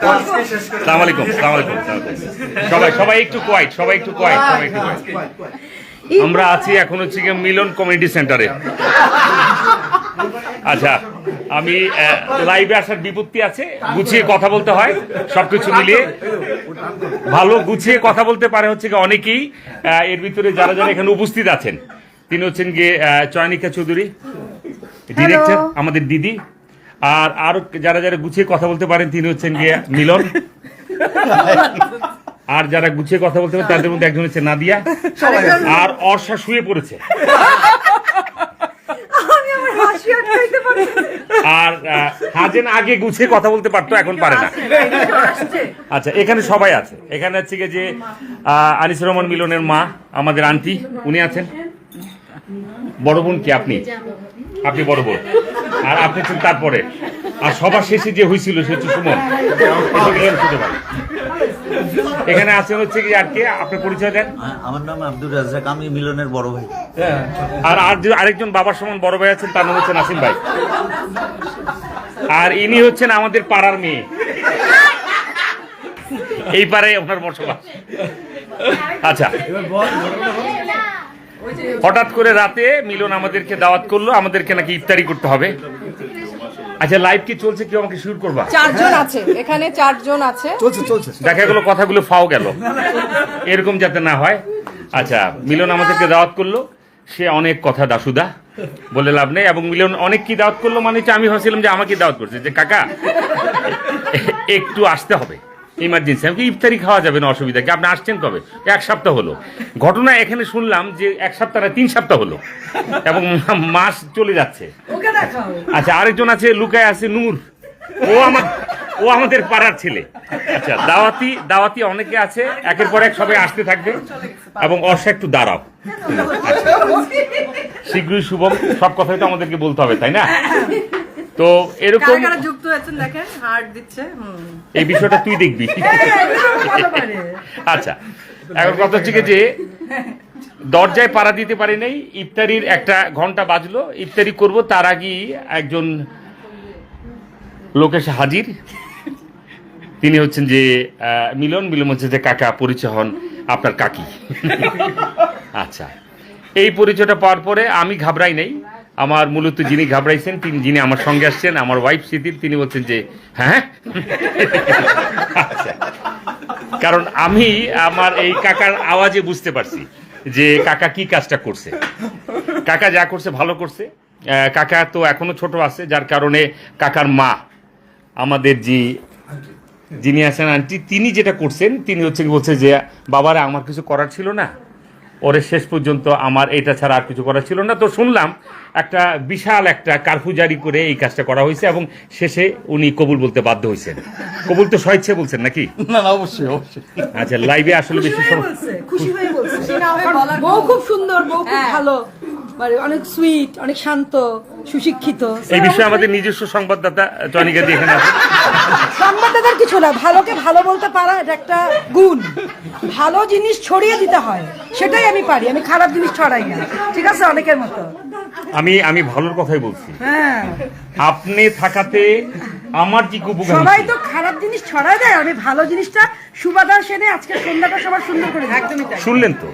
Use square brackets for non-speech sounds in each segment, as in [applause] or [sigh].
সালাম আলাইকুম সালাম আলাইকুম সবাই সবাই একটু কোয়াইট সবাই একটু কোয়াইট সবাই একটু কোয়াইট আমরা আছি এখন হচ্ছে গিয়ে মিলন কমিউনিটি সেন্টারে। আচ্ছা আমি লাইভে আসার বিপত্তি আছে গুছিয়ে কথা বলতে হয় সবকিছু মিলিয়ে। ভালো গুছিয়ে কথা বলতে পারে হচ্ছে গিয়ে অনেকেই এর ভিতরে যারা যারা এখানে উপস্থিত আছেন। তিনি হচ্ছেন গিয়ে চয়নিকা চৌধুরী ডিরেক্টর আমাদের দিদি। আর আরও যারা যারা গুছিয়ে কথা বলতে পারেন তিনি হচ্ছেন গিয়ে মিলন। আর যারা গুছিয়ে কথা বলতে পারেন তাদের মধ্যে একজন হচ্ছে নাদিয়া। আর অর্ষা শুয়ে পড়েছে। আর হাজেন আগে গুছিয়ে কথা বলতে পারতো এখন পারে না। আচ্ছা এখানে সবাই আছে। এখানে হচ্ছে গিয়ে যে আহ, আনিসুর রহমান মিলনের মা আমাদের আন্টি উনি আছেন। বড় বোন কি আপনি? আপনি বড় বোন। আর আপনি ছিলেন তারপরে। আর সবার শেষে যে হয়েছিল সে হচ্ছে সুমন। পারে। এখানে আছেন হচ্ছে কি আর কে? আপনার পরিচয় দেন। হ্যাঁ, আমার নাম আব্দুর রাজ্জাক আমি মিলনের বড় ভাই। আর আর যে আরেকজন বাবার সমান বড় ভাই আছেন তার নাম হচ্ছে নাসিম ভাই। আর ইনি হচ্ছেন আমাদের পাড়ার মেয়ে। এই পাড়ায় আপনার বসবাস। আচ্ছা। হঠাৎ করে রাতে মিলন আমাদেরকে দাওয়াত করল আমাদেরকে নাকি ইফতারি করতে হবে। আচ্ছা লাইভ কি চলছে? কেউ আমাকে শুরু করবা? চারজন আছে। এখানে চারজন আছে। চলছে চলছে দেখা গেলো কথাগুলো ফাও গেল। এরকম যাতে না হয়। আচ্ছা মিলন আমাদেরকে দাওয়াত করল। সে অনেক কথা দাসুদা বলে লাভ নেই। এবং মিলন অনেক কি দাওয়াত করল? মানে হচ্ছে আমি ভাবছিলাম যে আমাকে দাওয়াত করছে। যে কাকা একটু আসতে হবে। ইমার্জেন্সি আমাকে ইফতারি খাওয়া যাবে না অসুবিধা? কি আপনি আসছেন কবে? এক সপ্তাহ হলো। ঘটনা এখানে শুনলাম যে এক সপ্তাহ না তিন সপ্তাহ হলো। এবং মাস চলে যাচ্ছে। আচ্ছা আরেকজন আছে লুকায় আছে নূর ও আমার ও আমাদের পাড়ার ছেলে আচ্ছা দাওয়াতি দাওয়াতি অনেকে আছে একের পর এক সবাই আসতে থাকবে এবং অর্ষা একটু দাঁড়াও আচ্ছা। শীঘ্রই শুভম সব কথাই তো আমাদেরকে বলতে হবে তাই না তো এরকম যুক্ত হয়েছেন দেখেন হার্ট দিচ্ছে এই বিষয়টা তুই দেখবি আচ্ছা এখন কথা হচ্ছে যে দরজায় পাড়া দিতে পারি নাই। ইফতারির একটা ঘণ্টা বাজলো। ইফতারি করব, তার আগেই একজন লোকেশ হাজির। তিনি হচ্ছেন যে মিলন। মিলন হচ্ছে যে কাকা, পরিচয় হন আপনার কাকি। আচ্ছা। এই পরিচয়টা পাওয়ার পরে আমি ঘাবড়াই নাই। আমার মূলত যিনি ঘাবড়াইছেন, তিনি যিনি আমার সঙ্গে আসছেন, আমার ওয়াইফ স্মৃতির তিনি বলছেন যে হ্যাঁ? আচ্ছা। কারণ আমি আমার এই কাকার আওয়াজে বুঝতে পারছি। যে কাকা কি কাজটা করছে? কাকা যা করছে ভালো করছে। কাকা তো এখনও ছোট আছে, যার কারণে কাকার মা আমাদের যে যিনি আছেন আন্টি, তিনি যেটা করছেন, তিনি হচ্ছে বলছে যে, বাবারা, আমার কিছু করার ছিল না। ওরে শেষ পর্যন্ত আমার এটা ছাড়া আর কিছু করা ছিল না। তো শুনলাম একটা বিশাল একটা কারফু জারি করে এই কাজটা করা হয়েছে এবং শেষে উনি কবুল বলতে বাধ্য হয়েছেন। কবুল তো সহিচ্ছে বলছেন নাকি? না না অবশ্যই অবশ্যই। আচ্ছা লাইভে আসলে বেশি সময় খুশি হয়ে বলছে। খুব সুন্দর খুব হ্যাঁ। ভালো। মানে অনেক সুইট অনেক শান্ত সুশিক্ষিত। এই বিষয়ে আমাদের নিজস্ব সংবাদদাতা জনিকা দিয়ে এখানে সংবাদদাতার কিছু না ভালোকে ভালো বলতে পারা এটা একটা গুণ। ভালো জিনিস ছড়িয়ে দিতে হয় সেটাই আমি পারি আমি খারাপ জিনিস ছড়াই না। ঠিক আছে অনেকের মতো। আমি আমি ভালোর কথাই বলছি। হ্যাঁ। আপনি থাকাতে আমার কি উপকার সবাই তো খারাপ জিনিস ছড়াই দেয় আমি ভালো জিনিসটা সুবাদার সেনে আজকে সন্ধ্যাটা সবার সুন্দর করে একদমই তাই। শুনলেন তো?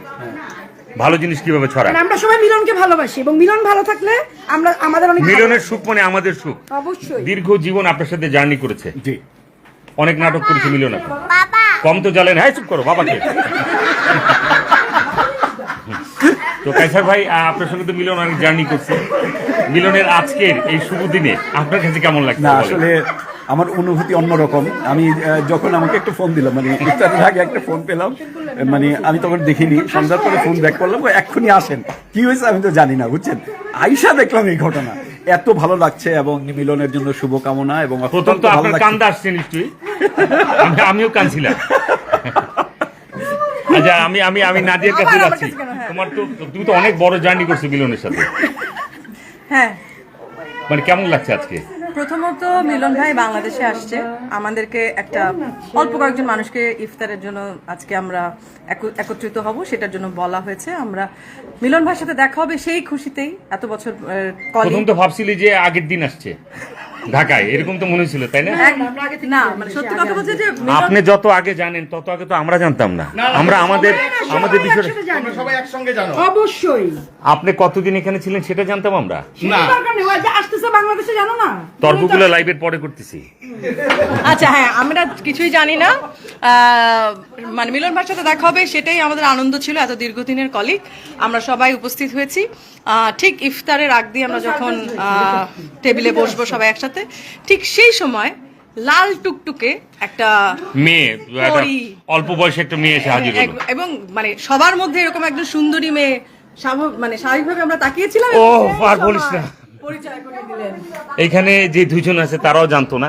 ভালো জিনিস কীভাবে ছড়ায়? মানে আমরা সবাই মিলনকে ভালোবাসি এবং মিলন ভালো থাকলে আমরা আমাদের অনেক মিলনের সুখ মানে আমাদের সুখ। অবশ্যই। দীর্ঘ জীবন আপনার সাথে জার্নি করেছে। জি। অনেক নাটক করেছে মিলন এখন। কম তো জ্বালেন। হ্যাঁ চুপ করো বাবাকে। তো কাইসার ভাই আপনার সঙ্গে তো মিলন অনেক জার্নি করছে। মিলনের আজকের এই শুভ দিনে আপনার কাছে কেমন লাগছে আসলে আমার অনুভূতি অন্যরকম। আমি যখন আমাকে একটা ফোন দিলাম মানে ইফতারের আগে একটা ফোন পেলাম মানে আমি তখন দেখিনি। সন্ধ্যার পরে ফোন ব্যাক করলাম এক্ষুনি আসেন। কি হয়েছে আমি তো জানি না বুঝছেন? আইসা দেখলাম এই ঘটনা। এত ভালো লাগছে এবং মিলনের জন্য শুভকামনা এবং প্রথম অত্যন্ত তো ভালো আপনার কান্দা আসছে নিশ্চয়ই আমিও কানছিলাম আচ্ছা আমি আমি আমি নাদিয়ার কাছে যাচ্ছি। হ্যাঁ। তোমার তো তুমি তো অনেক বড় জার্নি করছ মিলনের সাথে। হ্যাঁ। মানে কেমন লাগছে আজকে? প্রথমত মিলন ভাই বাংলাদেশে আসছে। আমাদেরকে একটা অল্প কয়েকজন মানুষকে ইফতারের জন্য আজকে আমরা একত্রিত হব সেটার জন্য বলা হয়েছে। আমরা মিলন ভাইয়ের সাথে দেখা হবে সেই খুশিতেই। এত বছর প্রথম তো ভাবছিলি যে আগের দিন আসছে ঢাকায়। এরকম তো মনে ছিল তাই না? না মানে সত্যি কথা বলছে যে আপনি যত আগে জানেন তত আগে তো আমরা জানতাম না। আমরা আমাদের আমাদের বিষয়টা সবাই একসঙ্গে জানো। অবশ্যই। আপনি কতদিন এখানে ছিলেন সেটা জানতাম আমরা? না। বাংলাদেশে জানো না? তর্কগুলো লাইভের পরে করতেছি। আচ্ছা হ্যাঁ আমরা কিছুই জানি না। মানে মিলন ভাইয়ের সাথে দেখা হবে সেটাই আমাদের আনন্দ ছিল এত দীর্ঘদিনের কলিগ আমরা সবাই উপস্থিত হয়েছি। আহ, ঠিক ইফতারের আগ দিয়ে আমরা যখন আহ, টেবিলে বসবো সবাই একসাথে ঠিক সেই সময় লাল টুকটুকে একটা মেয়ে পরী। অল্প বয়সে একটা মেয়ে এসে হাজির হলো। এবং মানে সবার মধ্যে এরকম একজন সুন্দরী মেয়ে মানে স্বাভাবিকভাবে আমরা তাকিয়েছিলাম ও, আর বলিস না। সময় পরিচয় করে দিলেন। এইখানে যে দুজন আছে তারাও জানতো না?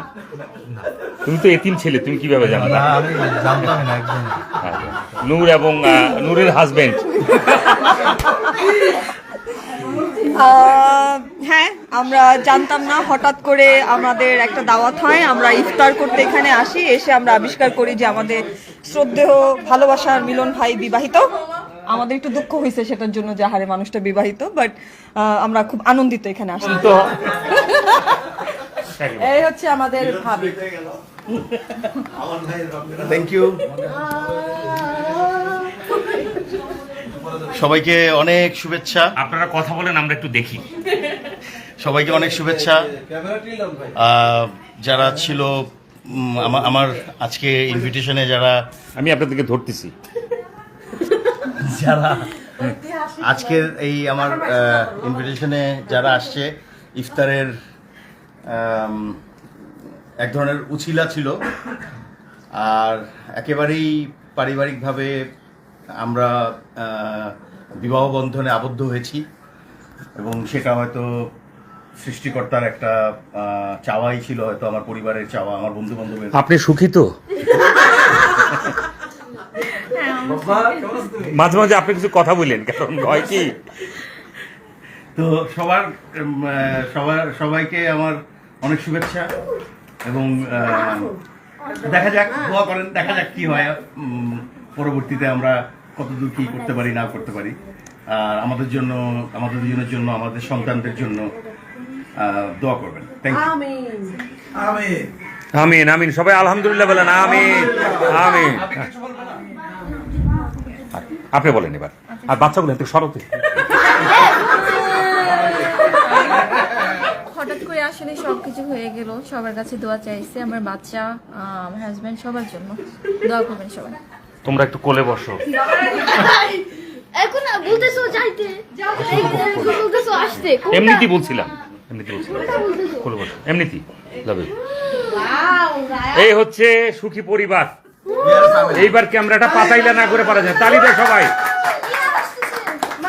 তুমি তো এতিম ছেলে তুমি কীভাবে জানতো না আমি জানতাম না একদম নূর এবং আহ, নূরের হাজবেন্ড হ্যাঁ আমরা জানতাম না হঠাৎ করে আমাদের একটা দাওয়াত হয় আমরা ইফতার করতে এখানে আসি এসে আমরা আবিষ্কার করি যে আমাদের শ্রদ্ধেয় ভালোবাসার মিলন ভাই বিবাহিত। আমাদের একটু দুঃখ হয়েছে সেটার জন্য যে হারে মানুষটা বিবাহিত বাট আমরা খুব আনন্দিত এখানে আসি তো এই হচ্ছে আমাদের ভাবি। থ্যাংক ইউ সবাইকে অনেক শুভেচ্ছা। আপনারা কথা বলেন আমরা একটু দেখি। সবাইকে অনেক শুভেচ্ছা। যারা ছিল আমার আজকে ইনভিটেশনে যারা আমি আপনাদেরকে ধরতেছি। যারা আজকের এই আমার ইনভিটেশনে যারা আসছে ইফতারের এক ধরনের উছিলা ছিল। আর একেবারেই পারিবারিকভাবে আমরা বিবাহ বন্ধনে আবদ্ধ হয়েছি এবং সেটা হয়তো সৃষ্টিকর্তার একটা চাওয়াই ছিল হয়তো আমার পরিবারের চাওয়া আমার বন্ধু বান্ধবের আপনি সুখী তো? [laughs] মাঝে মাঝে আপনি কিছু কথা বললেন কারণ ভয় কি? তো সবার সবার সবাইকে আমার অনেক শুভেচ্ছা এবং দেখা যাক দোয়া করেন দেখা যাক কি হয় পরবর্তীতে আমরা কতদূর কি করতে পারি না করতে পারি। আর আমাদের জন্য আমাদের দুজনের জন্য আমাদের সন্তানদের জন্য দোয়া করবেন। থ্যাংক ইউ আমিন। আমিন। সবাই আলহামদুলিল্লাহ বলেন আমিন। আমিন। আপনি বলেন এবার। আর বাচ্চাগুলো একটু সরতে হঠাৎ করে আসলে সবকিছু হয়ে গেল সবার কাছে দোয়া চাইছে আমার বাচ্চা আমার হাজব্যান্ড সবার জন্য। দোয়া করবেন সবাই। তোমরা একটু কোলে বসো। এখন বলতেছো যাইতে। বলতেছো আসতে। এমনিতেই বলছিলাম। এমনিতেই বলছিলাম। কোলে বসো। এমনিতেই। এই হচ্ছে সুখী পরিবার। এইবার ক্যামেরাটা পাতাইলা না করে পারা যায়। তালি দেয় সবাই।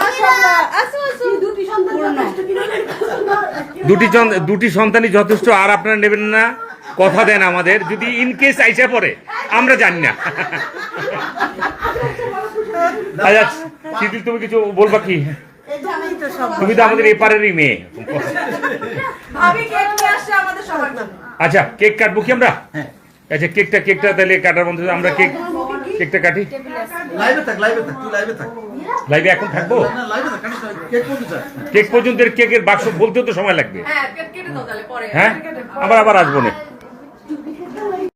আসো, আসো। দুটি দুটি সন্তানই যথেষ্ট আর আপনারা নেবেন না। কথা দেন আমাদের যদি ইন কেস আইসা পড়ে আমরা জানি না। আচ্ছা শিথিল তুমি কিছু বলবা কি? তুমি তো আমাদের এপারেরই মেয়ে। ভাবি কেক নিয়ে আসছে আমাদের সবার জন্য আচ্ছা কেক কাটবো কি আমরা? আচ্ছা কেকটা কেকটা তাহলে কাটার মধ্যে আমরা কেক কেকটা কাটি? লাইভে থাক লাইভে থাক তুই লাইভে থাক। লাইভে এখন থাকব? না লাইভে থাক কেন কেক পর্যন্ত কেক পর্যন্ত কেকের বাক্স বলতেও তো সময় লাগবে। হ্যাঁ কেটে দাও তাহলে পরে। হ্যাঁ? আবার আবার আসব না।